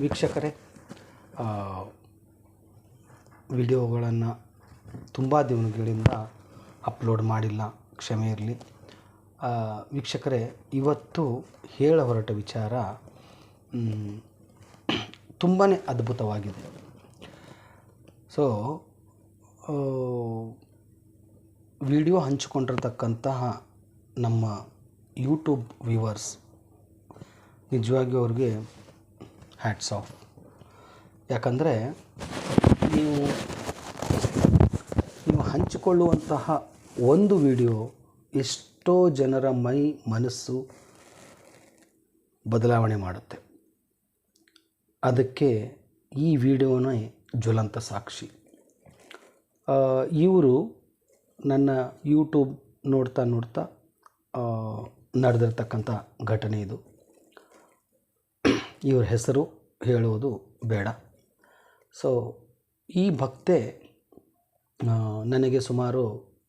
ವೀಕ್ಷಕರೇ ವಿಡಿಯೋಗಳನ್ನು ತುಂಬ ದಿನಗಳಿಂದ ಅಪ್ಲೋಡ್ ಮಾಡಿಲ್ಲ, ಕ್ಷಮೆ ಇರಲಿ. ವೀಕ್ಷಕರೇ, ಇವತ್ತು ಹೇಳ ಹೊರಟ ವಿಚಾರ ತುಂಬಾ ಅದ್ಭುತವಾಗಿದೆ. ಸೊ ವಿಡಿಯೋ ಹಂಚಿಕೊಂಡಿರ್ತಕ್ಕಂತಹ ನಮ್ಮ ಯೂಟ್ಯೂಬ್ ವ್ಯೂವರ್ಸ್ ನಿಜವಾಗಿಯೂ ಅವ್ರಿಗೆ ಹ್ಯಾಟ್ಸ್ ಆಫ್. ಯಾಕಂದರೆ ನೀವು ನೀವು ಹಂಚಿಕೊಳ್ಳುವಂತಹ ಒಂದು ವಿಡಿಯೋ ಎಷ್ಟೋ ಜನರ ಮೈ ಮನಸ್ಸು ಬದಲಾವಣೆ ಮಾಡುತ್ತೆ. ಅದಕ್ಕೆ ಈ ವಿಡಿಯೋನೇ ಜ್ವಲಂತ ಸಾಕ್ಷಿ. ಇವರು ನನ್ನ ಯೂಟ್ಯೂಬ್ ನೋಡ್ತಾ ನೋಡ್ತಾ ನಡೆದಿರ್ತಕ್ಕಂಥ ಘಟನೆ ಇದು. ಇವ್ರ ಹೆಸರು ಹೇಳುವುದು ಬೇಡ. ಸೊ ಈ ಭಕ್ತೆ ನನಗೆ ಸುಮಾರು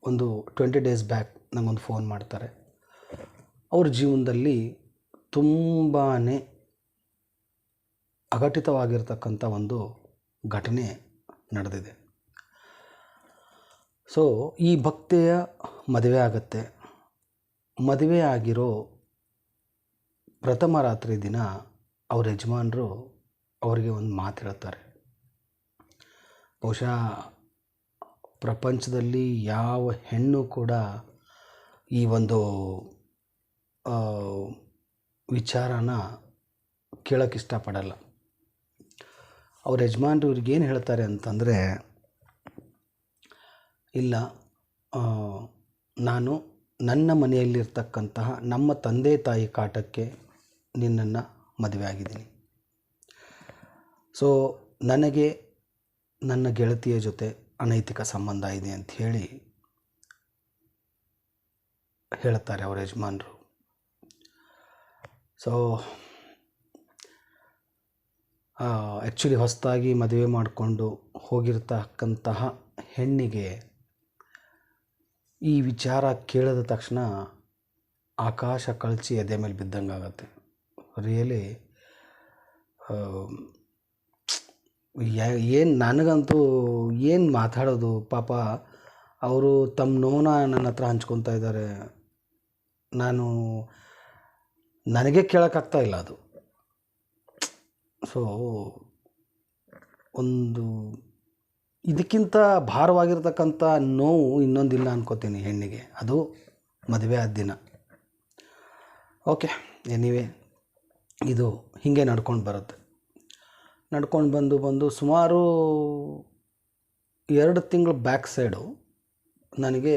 ಒಂದು ಟ್ವೆಂಟಿ ಡೇಸ್ ಬ್ಯಾಕ್ ನನಗೊಂದು ಫೋನ್ ಮಾಡ್ತಾರೆ. ಅವ್ರ ಜೀವನದಲ್ಲಿ ತುಂಬಾ ಅಘಟಿತವಾಗಿರ್ತಕ್ಕಂಥ ಒಂದು ಘಟನೆ ನಡೆದಿದೆ. ಸೊ ಈ ಭಕ್ತೆಯ ಮದುವೆ ಆಗುತ್ತೆ. ಮದುವೆ ಆಗಿರೋ ಪ್ರಥಮ ರಾತ್ರಿ ದಿನ ಅವ್ರ ಯಜಮಾನರು ಅವರಿಗೆ ಒಂದು ಮಾತು ಹೇಳ್ತಾರೆ. ಬಹುಶಃ ಪ್ರಪಂಚದಲ್ಲಿ ಯಾವ ಹೆಣ್ಣು ಕೂಡ ಈ ಒಂದು ವಿಚಾರನ ಕೇಳೋಕ್ಕೆ ಇಷ್ಟಪಡಲ್ಲ. ಅವ್ರ ಯಜಮಾನ್ರು ಇವ್ರಿಗೇನು ಹೇಳ್ತಾರೆ ಅಂತಂದರೆ, ಇಲ್ಲ ನಾನು ನನ್ನ ಮನೆಯಲ್ಲಿರ್ತಕ್ಕಂತಹ ನಮ್ಮ ತಂದೆ ತಾಯಿ ಕಾಟಕ್ಕೆ ನಿನ್ನನ್ನು ಮದುವೆ ಆಗಿದ್ದೀನಿ. ಸೊ ನನಗೆ ನನ್ನ ಗೆಳತಿಯ ಜೊತೆ ಅನೈತಿಕ ಸಂಬಂಧ ಇದೆ ಅಂತ ಹೇಳಿ ಹೇಳ್ತಾರೆ ಅವರ ಯಜಮಾನರು. ಸೊ ಆ್ಯಕ್ಚುಲಿ ಹೊಸದಾಗಿ ಮದುವೆ ಮಾಡಿಕೊಂಡು ಹೋಗಿರ್ತಕ್ಕಂತಹ ಹೆಣ್ಣಿಗೆ ಈ ವಿಚಾರ ಕೇಳಿದ ತಕ್ಷಣ ಆಕಾಶ ಕಳಚಿ ಎದೆ ಮೇಲೆ ಬಿದ್ದಂಗೆ ಆಗುತ್ತೆ ರಿಯಲಿ ಏನು ನನಗಂತೂ ಏನು ಮಾತಾಡೋದು? ಪಾಪ ಅವರು ತಮ್ಮ ನೋವನ್ನ ನನ್ನ ಹತ್ರ ಹಂಚ್ಕೊತಾ ಇದ್ದಾರೆ ನಾನು ನನಗೆ ಕೇಳೋಕ್ಕಾಗ್ತಾ ಇಲ್ಲ ಅದು. ಸೊ, ಒಂದು ಇದಕ್ಕಿಂತ ಭಾರವಾಗಿರ್ತಕ್ಕಂಥ ನೋವು ಇನ್ನೊಂದಿಲ್ಲ ಅನ್ಕೋತೀನಿ ಹೆಣ್ಣಿಗೆ. ಅದು ಮದುವೆ ಆದ ದಿನ. Okay, anyway. ಇದು ಹೀಗೆ ನಡ್ಕೊಂಡು ಬರುತ್ತೆ. ನಡ್ಕೊಂಡು ಬಂದು ಬಂದು ಸುಮಾರು ಎರಡು ತಿಂಗಳು ಬ್ಯಾಕ್ ಸೈಡು ನನಗೆ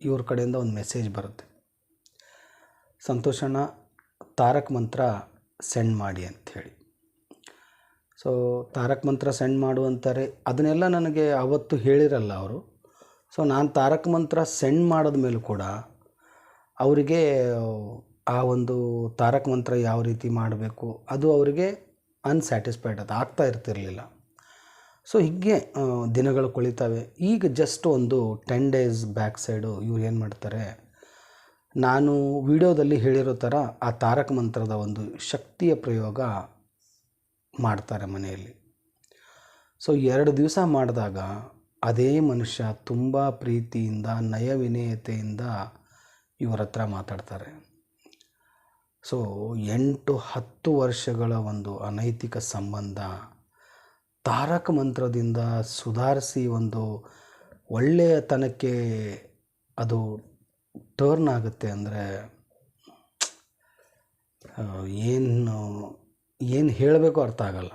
ಇವ್ರ ಕಡೆಯಿಂದ ಒಂದು ಮೆಸೇಜ್ ಬರುತ್ತೆ. ಸಂತೋಷಣ್ಣ ತಾರಕ್ ಮಂತ್ರ ಸೆಂಡ್ ಮಾಡಿ ಅಂಥೇಳಿ. ಸೊ ತಾರಕ್ ಮಂತ್ರ ಸೆಂಡ್ ಮಾಡು ಅಂತಾರೆ. ಅದನ್ನೆಲ್ಲ ನನಗೆ ಅವತ್ತು ಹೇಳಿರಲ್ಲ ಅವರು. ಸೊ ನಾನು ತಾರಕ್ ಮಂತ್ರ ಸೆಂಡ್ ಮಾಡಿದ ಮೇಲೂ ಕೂಡ ಅವರಿಗೆ ಆ ಒಂದು ತಾರಕ ಮಂತ್ರ ಯಾವ ರೀತಿ ಮಾಡಬೇಕು, ಅದು ಅವರಿಗೆ ಅನ್ಸ್ಯಾಟಿಸ್ಫೈಡ್ ಅದು ಆಗ್ತಾ ಇರ್ತಿರಲಿಲ್ಲ. ಸೊ ಹೀಗೆ ದಿನಗಳು ಕಳೀತವೆ. ಈಗ ಜಸ್ಟ್ ಒಂದು ಟೆನ್ ಡೇಸ್ ಬ್ಯಾಕ್ ಸೈಡು ಇವ್ರು ಏನು ಮಾಡ್ತಾರೆ, ನಾನು ವಿಡಿಯೋದಲ್ಲಿ ಹೇಳಿರೋ ಥರ ಆ ತಾರಕ ಮಂತ್ರದ ಒಂದು ಶಕ್ತಿಯ ಪ್ರಯೋಗ ಮಾಡ್ತಾರೆ ಮನೆಯಲ್ಲಿ. ಸೊ ಎರಡು ದಿವಸ ಮಾಡಿದಾಗ ಅದೇ ಮನುಷ್ಯ ತುಂಬ ಪ್ರೀತಿಯಿಂದ, ನಯವಿನಯತೆಯಿಂದ ಇವರ ಹತ್ರ ಮಾತಾಡ್ತಾರೆ. ಸೊ ಎಂಟು ಹತ್ತು ವರ್ಷಗಳ ಒಂದು ಅನೈತಿಕ ಸಂಬಂಧ ತಾರಕ ಮಂತ್ರದಿಂದ ಸುಧಾರಿಸಿ ಒಂದು ಒಳ್ಳೆಯತನಕ್ಕೆ ಅದು ಟರ್ನ್ ಆಗುತ್ತೆ ಅಂದರೆ ಏನು ಏನು ಹೇಳಬೇಕು ಅರ್ಥ ಆಗಲ್ಲ.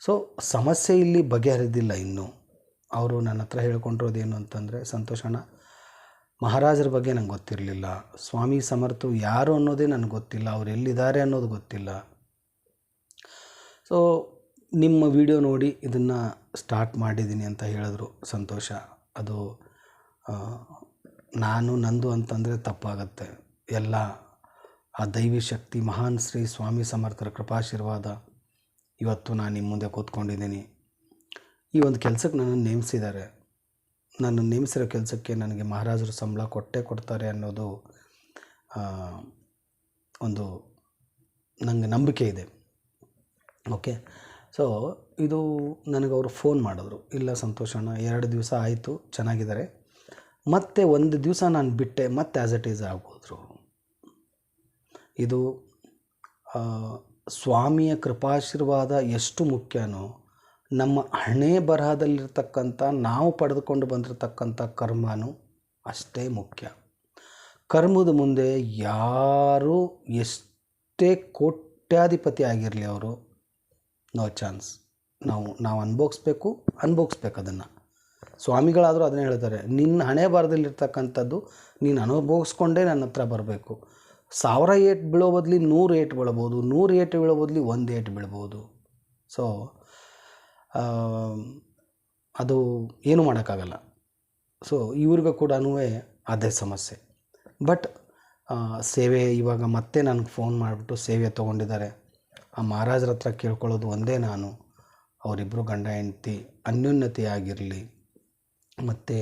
ಸೊ ಸಮಸ್ಯೆ ಇಲ್ಲಿ ಬಗೆಹರಿದಿಲ್ಲ ಇನ್ನೂ. ಅವರು ನನ್ನ ಹತ್ರ ಹೇಳ್ಕೊಂಡಿರೋದೇನು ಅಂತಂದರೆ, ಸಂತೋಷಣ್ಣ ಮಹಾರಾಜರ ಬಗ್ಗೆ ನಂಗೆ ಗೊತ್ತಿರಲಿಲ್ಲ. ಸ್ವಾಮಿ ಸಮರ್ಥರು ಯಾರು ಅನ್ನೋದೇ ನನಗೆ ಗೊತ್ತಿಲ್ಲ. ಅವ್ರು ಎಲ್ಲಿದ್ದಾರೆ ಅನ್ನೋದು ಗೊತ್ತಿಲ್ಲ. ಸೊ ನಿಮ್ಮ ವಿಡಿಯೋ ನೋಡಿ ಇದನ್ನು ಸ್ಟಾರ್ಟ್ ಮಾಡಿದ್ದೀನಿ ಅಂತ ಹೇಳಿದ್ರು ಸಂತೋಷ. ಅದು ನಾನು, ನಂದು ಅಂತಂದರೆ ತಪ್ಪಾಗತ್ತೆ. ಎಲ್ಲ, ಆ ದೈವಿ ಶಕ್ತಿ, ಮಹಾನ್ ಶ್ರೀ ಸ್ವಾಮಿ ಸಮರ್ಥರ ಕೃಪಾಶೀರ್ವಾದ ಇವತ್ತು ನಾನು ನಿಮ್ಮ ಮುಂದೆ ಕೂತ್ಕೊಂಡಿದ್ದೀನಿ. ಈ ಒಂದು ಕೆಲಸಕ್ಕೆ ನನ್ನನ್ನು ನೇಮಿಸಿದ್ದಾರೆ. ನನ್ನ ನೇಮಿಸಿರೋ ಕೆಲಸಕ್ಕೆ ನನಗೆ ಮಹಾರಾಜರು ಸಂಬಳ ಕೊಟ್ಟೇ ಕೊಡ್ತಾರೆ ಅನ್ನೋದು ಒಂದು ನನಗೆ ನಂಬಿಕೆ ಇದೆ. ಓಕೆ ಸೊ ಇದು ನನಗೆ ಅವರು ಫೋನ್ ಮಾಡಿದ್ರು. ಇಲ್ಲ ಸಂತೋಷಣ್ಣ ಎರಡು ದಿವಸ ಆಯಿತು, ಚೆನ್ನಾಗಿದ್ದಾರೆ. ಮತ್ತೆ ಒಂದು ದಿವಸ ನಾನು ಬಿಟ್ಟೆ, ಮತ್ತೆ ಆ್ಯಸ್ ಇಟ್ ಈಸ್ ಆಗೋದ್ರು ಇದು ಸ್ವಾಮಿಯ ಕೃಪಾಶೀರ್ವಾದ ಎಷ್ಟು ಮುಖ್ಯನೋ ನಮ್ಮ ಹಣೆ ಬರಹದಲ್ಲಿರ್ತಕ್ಕಂಥ, ನಾವು ಪಡೆದುಕೊಂಡು ಬಂದಿರತಕ್ಕಂಥ ಕರ್ಮನೂ ಅಷ್ಟೇ ಮುಖ್ಯ. ಕರ್ಮದ ಮುಂದೆ ಯಾರು ಎಷ್ಟೇ ಕೋಟ್ಯಾಧಿಪತಿ ಆಗಿರಲಿ ಅವರು, ನೋ ಚಾನ್ಸ್. ನಾವು ನಾವು ಅನ್ಭೋಗಿಸ್ಬೇಕು, ಅನುಭೋಗಿಸ್ಬೇಕು ಅದನ್ನು. ಸ್ವಾಮಿಗಳಾದರೂ ಅದನ್ನೇ ಹೇಳ್ತಾರೆ, ನಿನ್ನ ಹಣೆ ಬರದಲ್ಲಿರ್ತಕ್ಕಂಥದ್ದು ನೀನು ಅನುಭೋಗಿಸ್ಕೊಂಡೇ ನನ್ನ ಹತ್ರ ಬರಬೇಕು. ಸಾವಿರ ಏಟ್ ಬೀಳೋ ಬದಲಿ ನೂರು ಏಟ್ ಬೀಳ್ಬೋದು, ನೂರು ಏಟ್ ಬೀಳೋ ಬದಲಿ ಒಂದು ಏಟ್ ಬೀಳ್ಬೋದು. ಸೊ ಅದು ಏನು ಮಾಡೋಕ್ಕಾಗಲ್ಲ. ಸೊ ಇವ್ರಿಗೂ ಕೂಡ ಅದೇ ಸಮಸ್ಯೆ. ಬಟ್ ಸೇವೆ ಇವಾಗ ಮತ್ತೆ ನನಗೆ ಫೋನ್ ಮಾಡಿಬಿಟ್ಟು ಸೇವೆ ತೊಗೊಂಡಿದ್ದಾರೆ. ಆ ಮಹಾರಾಜರ ಹತ್ರ ಕೇಳ್ಕೊಳ್ಳೋದು ಒಂದೇ ನಾನು. ಅವರಿಬ್ಬರು ಗಂಡ, ಹೆಂಡ್ತಿ ಅನ್ಯೋನ್ಯತೆಯಾಗಿರಲಿ, ಮತ್ತು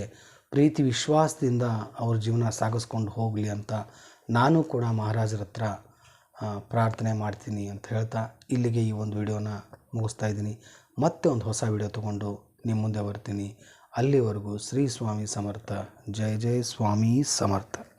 ಪ್ರೀತಿ, ವಿಶ್ವಾಸದಿಂದ ಅವ್ರ ಜೀವನ ಸಾಗಿಸ್ಕೊಂಡು ಹೋಗಲಿ ಅಂತ ನಾನು ಕೂಡ ಮಹಾರಾಜರ ಹತ್ರ ಪ್ರಾರ್ಥನೆ ಮಾಡ್ತೀನಿ ಅಂತ ಹೇಳ್ತಾ ಇಲ್ಲಿಗೆ ಈ ಒಂದು ವಿಡಿಯೋನ ಮುಗಿಸ್ತಾ ಇದ್ದೀನಿ. ಮತ್ತೆ ಒಂದು ಹೊಸ ವಿಡಿಯೋ ತೊಗೊಂಡು ನಿಮ್ಮ ಮುಂದೆ ಬರ್ತೀನಿ. ಅಲ್ಲಿವರೆಗೂ ಶ್ರೀ ಸ್ವಾಮಿ ಸಮರ್ಥ. ಜಯ ಜಯ ಸ್ವಾಮಿ ಸಮರ್ಥ.